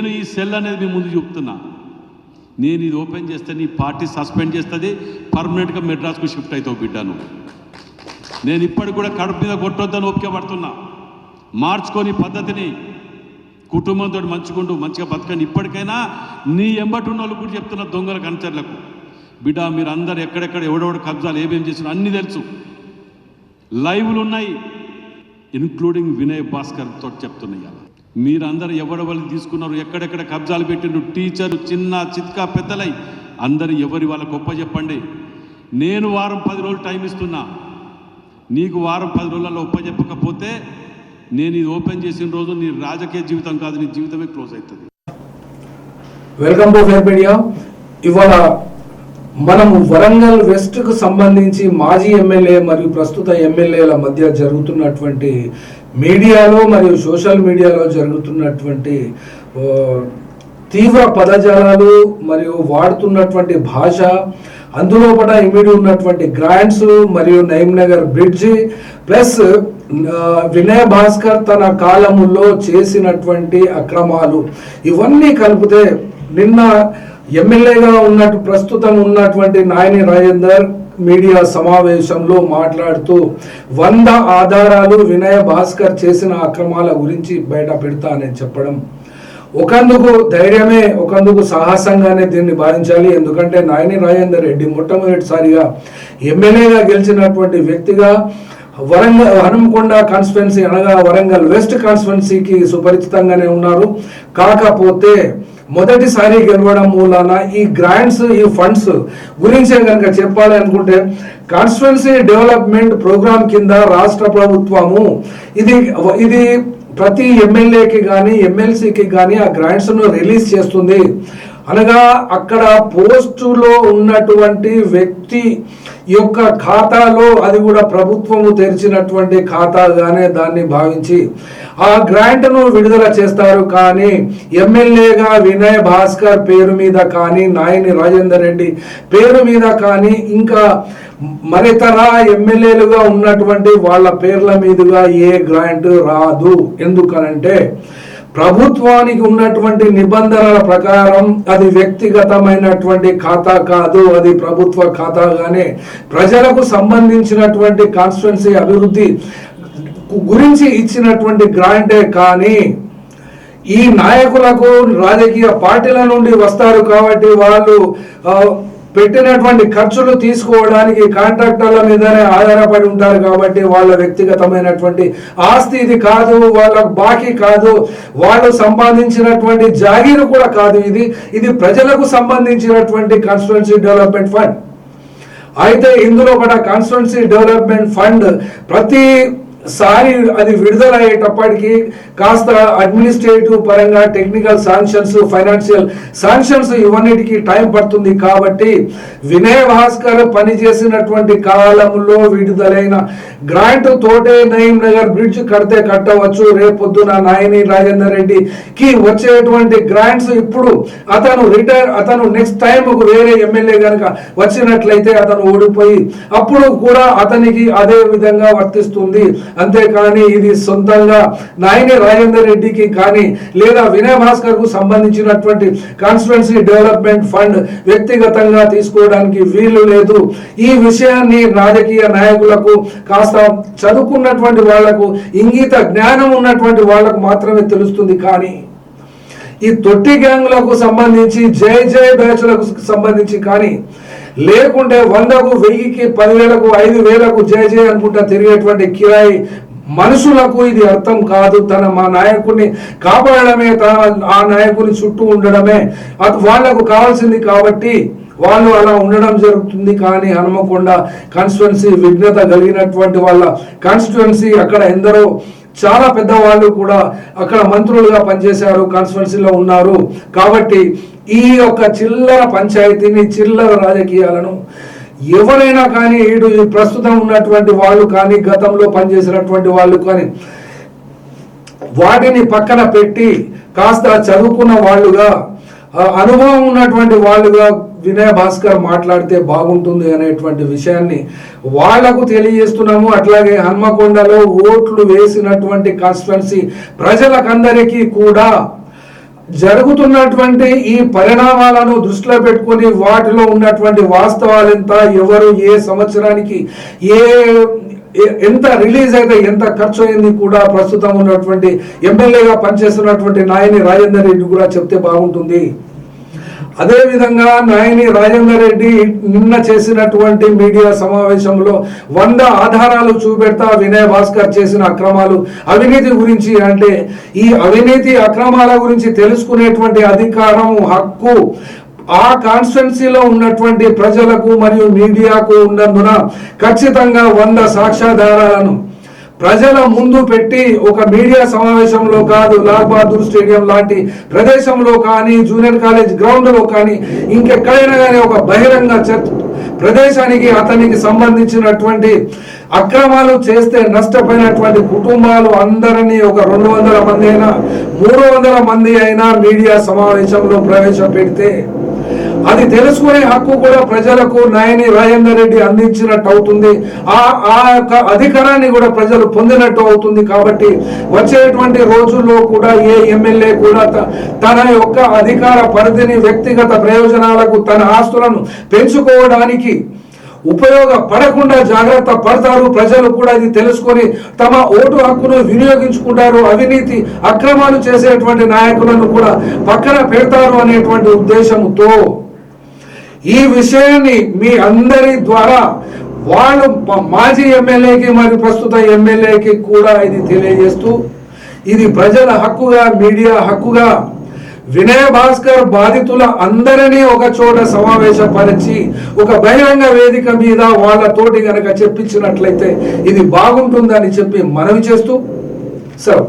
నేను ఈ సెల్ అనేది మీ ముందు చెప్తున్నా. నేను ఇది ఓపెన్ చేస్తే నీ పార్టీ సస్పెండ్ చేస్తుంది పర్మనెంట్గా మెడ్రాస్కు షిఫ్ట్ అవుతావు బిడ్డను. నేను ఇప్పటికి కూడా కడుపు మీద కొట్టొద్దని ఓపిక పడుతున్నా. మార్చుకొని పద్ధతిని కుటుంబంతో మంచుకుంటూ మంచిగా బతకండి. ఇప్పటికైనా నీ ఎంబటి ఉన్న వాళ్ళు కూడా చెప్తున్న దొంగల కనచర్లకు బిడ్డ మీరు అందరు ఎక్కడెక్కడ ఎవడెవడ కబ్జాలు ఏమేమి చేసినా అన్నీ తెలుసు. లైవ్లు ఉన్నాయి ఇన్క్లూడింగ్ వినయ్ భాస్కర్ తోటి చెప్తున్నాయి మీరందరూ ఎవరెవరు తీసుకున్నారు? ఎక్కడెక్కడ కబ్జాలు పెట్టిండ్రు? టీచరు చిన్న చిత్కా పెద్దలై. అందరు ఎవరి వాళ్ళ గొప్ప చెప్పండి? నేను వారం పది రోజులు టైం ఇస్తున్నా. నీకు వారం పది రోజులలో ఒప్ప చెప్పకపోతే నేను ఇది ఓపెన్ చేసిన రోజు నీ రాజకీయ జీవితం కాదు నీ జీవితమే క్లోజ్ అవుతుంది వెల్కమ్ టు ఫేర్ మీడియా. ఇవాళ మనము వరంగల్ వెస్ట్కు సంబంధించి మాజీ ఎమ్మెల్యే మరియు ప్రస్తుత ఎమ్మెల్యేల మధ్య జరుగుతున్నటువంటి మీడియాలో మరియు సోషల్ మీడియాలో జరుగుతున్నటువంటి తీవ్ర పదజాలాలు మరియు వాడుతున్నటువంటి భాష అందులో కూడా ఇమిడి ఉన్నటువంటి గ్రాంట్స్ మరియు నయీం నగర్ బ్రిడ్జి ప్లస్ వినయ భాస్కర్ తన కాలములో చేసినటువంటి అక్రమాలు. ఇవన్నీ కలిపితే నిన్న ఎమ్మెల్యేగా ఉన్నట్టు ప్రస్తుతం ఉన్నటువంటి నాయని రాజేందర్ మీడియా సమావేశంలో మాట్లాడుతూ వంద ఆధారాలు వినయ భాస్కర్ చేసిన అక్రమాల గురించి బయట పెడతానని చెప్పడం. ఒకందుకు ధైర్యమే ఒకందుకు సాహసంగానే దీన్ని భావించాలి. ఎందుకంటే నాయని రాజేందర్ రెడ్డి మొట్టమొదటిసారిగా ఎమ్మెల్యేగా గెలిచినటువంటి వ్యక్తిగా వరంగల్ హనుమకొండ కాన్స్టిట్యున్సీ అనగా వరంగల్ వెస్ట్ కాన్స్టిట్యున్సీకి సుపరిచితంగానే ఉన్నారు. కాకపోతే మొదటిసారి గెలవడం మూలాన ఈ గ్రాంట్స్ ఈ ఫండ్స్ గురించే కనుక చెప్పాలి అనుకుంటే కాన్స్టిట్యున్సీ డెవలప్మెంట్ ప్రోగ్రామ్ కింద రాష్ట్ర ప్రభుత్వము ఇది ఇది ప్రతి ఎమ్మెల్యేకి కానీ ఎమ్మెల్సీకి కానీ ఆ గ్రాంట్స్ను రిలీజ్ చేస్తుంది. అనగా అక్కడ పోస్టులో ఉన్నటువంటి వ్యక్తి యొక్క ఖాతాలో అది కూడా ప్రభుత్వము తెరిచినటువంటి ఖాతాగానే దాన్ని భావించి ఆ గ్రాంట్ను విడుదల చేస్తారు కానీ ఎమ్మెల్యేగా వినయ్ భాస్కర్ పేరు మీద కానీ నాయని రాజేందర్ రెడ్డి పేరు మీద కానీ ఇంకా మరితర ఎమ్మెల్యేలుగా ఉన్నటువంటి వాళ్ళ పేర్ల మీదుగా ఏ గ్రాంట్ రాదు. ఎందుకనంటే ప్రభుత్వానికి ఉన్నటువంటి నిబంధనల ప్రకారం అది వ్యక్తిగతమైనటువంటి ఖాతా కాదు అది ప్రభుత్వ ఖాతాగానే. ప్రజలకు సంబంధించినటువంటి కాన్స్టిట్యున్సీ అభివృద్ధి గురించి ఇచ్చినటువంటి గ్రాంటే కానీ ఈ నాయకులకు రాజకీయ పార్టీల నుండి వస్తారు కాబట్టి వాళ్ళు పెట్టినటువంటి ఖర్చులు తీసుకోవడానికి కాంట్రాక్టర్ల మీదనే ఆధారపడి ఉంటారు కాబట్టి వాళ్ళ వ్యక్తిగతమైనటువంటి ఆస్తి ఇది కాదు వాళ్ళ బాకీ కాదు వాళ్ళు సంపాదించినటువంటి జాగీరు కూడా కాదు ఇది. ఇది ప్రజలకు సంబంధించినటువంటి కాన్స్టిట్యున్సీ డెవలప్మెంట్ ఫండ్ అయితే ఇందులో కూడా కాన్స్టిట్యున్సీ డెవలప్మెంట్ ఫండ్ ప్రతి సారి అది విడుదల అయ్యేటప్పటికి కాస్త అడ్మినిస్ట్రేటివ్ పరంగా టెక్నికల్ శాంక్షన్స్ ఫైనాన్షియల్ శాంక్షన్స్ ఇవన్నిటికి టైం పడుతుంది కాబట్టి వినయ్ భాస్కర్ పనిచేసినటువంటి కాలంలో విడుదలైన గ్రాంట్ తోటే నయీం నగర్ బ్రిడ్జ్ కడితే కట్టవచ్చు. రేపొద్దున నాయని రాజేందర్ రెడ్డికి వచ్చేటువంటి గ్రాంట్స్ ఇప్పుడు అతను రిటైర్ అతను నెక్స్ట్ టైం ఒక వేరే ఎమ్మెల్యే కనుక వచ్చినట్లయితే అతను ఓడిపోయి అప్పుడు కూడా అతనికి అదే విధంగా వర్తిస్తుంది. అంతేకాని ఇది సొంతంగా నాయని రాజేందర్ రెడ్డికి కానీ లేదా వినయ్ భాస్కర్కు సంబంధించినటువంటి కాన్స్టిట్యున్సీ డెవలప్మెంట్ ఫండ్ వ్యక్తిగతంగా తీసుకోవడానికి వీలు లేదు. ఈ విషయాన్ని రాజకీయ నాయకులకు కాస్త చదువుకున్నటువంటి వాళ్ళకు ఇంగిత జ్ఞానం ఉన్నటువంటి వాళ్ళకు మాత్రమే తెలుస్తుంది. కానీ ఈ తొట్టి గ్యాంగ్లకు సంబంధించి జై జై బ్యాచ్లకు సంబంధించి కానీ లేకుంటే వందకు వెయ్యికి పదివేలకు ఐదు వేలకు జై జై అనుకుంటా తిరిగేటువంటి కిరాయి మనుషులకు ఇది అర్థం కాదు. తన మా నాయకుడిని కాపాడడమే తన ఆ నాయకుని చుట్టూ ఉండడమే. అది వాళ్ళకు కావాల్సింది కాబట్టి వాళ్ళు అలా ఉండడం జరుగుతుంది. కానీ హనుమకొండ కాన్స్టిట్యున్సీ విఘ్నత కలిగినటువంటి వాళ్ళ కాన్స్టిట్యున్సీ అక్కడ ఎందరో చాలా పెద్దవాళ్ళు కూడా అక్కడ మంత్రులుగా పనిచేశారు కాన్స్టిట్యున్సీలో ఉన్నారు. కాబట్టి ఈ యొక్క చిల్లర పంచాయతీని చిల్లర రాజకీయాలను ఎవరైనా కానీ ఇటు ప్రస్తుతం ఉన్నటువంటి వాళ్ళు కానీ గతంలో పనిచేసినటువంటి వాళ్ళు కానీ వాటిని పక్కన పెట్టి కాస్త చదువుకున్న వాళ్ళుగా అనుభవం ఉన్నటువంటి వాళ్ళుగా వినయ భాస్కర్ మాట్లాడితే బాగుంటుంది అనేటువంటి విషయాన్ని వాళ్ళకు తెలియజేస్తున్నాము. అట్లాగే హన్మకొండలో ఓట్లు వేసినటువంటి కాన్స్టిట్యున్సీ ప్రజలకందరికీ కూడా జరుగుతున్నటువంటి ఈ పరిణామాలను దృష్టిలో పెట్టుకొని వాటిలో ఉన్నటువంటి వాస్తవాలు ఎంత ఎవరు ఏ సంవత్సరానికి ఏ ఏ- ఎంత రిలీజ్ అయితే ఎంత ఖర్చు అయింది కూడా ప్రస్తుతం ఉన్నటువంటి ఎమ్మెల్యేగా పనిచేస్తున్నటువంటి నాయని రాజేందర్ రెడ్డి కూడా చెప్తే బాగుంటుంది. అదేవిధంగా నాయని రాజేందర్ రెడ్డి నిన్న చేసినటువంటి మీడియా సమావేశంలో వంద ఆధారాలు చూపెడతా వినయ్ భాస్కర్ చేసిన అక్రమాలు అవినీతి గురించి అంటే ఈ అవినీతి అక్రమాల గురించి తెలుసుకునేటువంటి అధికారం హక్కు ఆ కాన్స్టిట్యున్సీలో ఉన్నటువంటి ప్రజలకు మరియు మీడియాకు ఉన్నందున ఖచ్చితంగా వంద సాక్ష్యాధారాలను ప్రజల ముందు పెట్టి ఒక మీడియా సమావేశంలో కాదు లాల్ బహదూర్ స్టేడియం లాంటి ప్రదేశంలో కానీ జూనియర్ కాలేజ్ గ్రౌండ్లో కానీ ఇంకెక్కడైనా కానీ ఒక బహిరంగ చర్చ ప్రదేశానికి అతనికి సంబంధించినటువంటి అక్రమాలు చేస్తే నష్టపోయినటువంటి కుటుంబాలు అందరినీ ఒక రెండు వందల మంది అయినా మూడు వందల మంది అయినా మీడియా సమావేశంలో ప్రవేశపెడితే అది తెలుసుకునే హక్కు కూడా ప్రజలకు నాయని రాజేందర్ రెడ్డి అందించినట్టు అవుతుంది. ఆ ఆ యొక్క అధికారాన్ని కూడా ప్రజలు పొందినట్టు అవుతుంది కాబట్టి వచ్చేటువంటి రోజుల్లో కూడా ఏ ఎమ్మెల్యే కూడా తన యొక్క అధికార పరిధిని వ్యక్తిగత ప్రయోజనాలకు తన ఆస్తులను పెంచుకోవడానికి ఉపయోగపడకుండా జాగ్రత్త పడతారు. ప్రజలు కూడా ఇది తెలుసుకొని తమ ఓటు హక్కును వినియోగించుకుంటారు. అవినీతి అక్రమాలు చేసేటువంటి నాయకులను కూడా పక్కన పెడతారు అనేటువంటి ఉద్దేశంతో ఈ విషయాన్ని మీ అందరి ద్వారా వాళ్ళు మాజీ ఎమ్మెల్యేకి మరియు ప్రస్తుత ఎమ్మెల్యేకి కూడా ఇది తెలియజేస్తూ ఇది ప్రజల హక్కుగా మీడియా హక్కుగా వినయ భాస్కర్ బాధితుల అందరినీ ఒక చోట సమావేశపరిచి ఒక బహిరంగ వేదిక మీద వాళ్ళతోటి కనుక చెప్పించినట్లయితే ఇది బాగుంటుందని చెప్పి మనవి చేస్తూ సెలవు.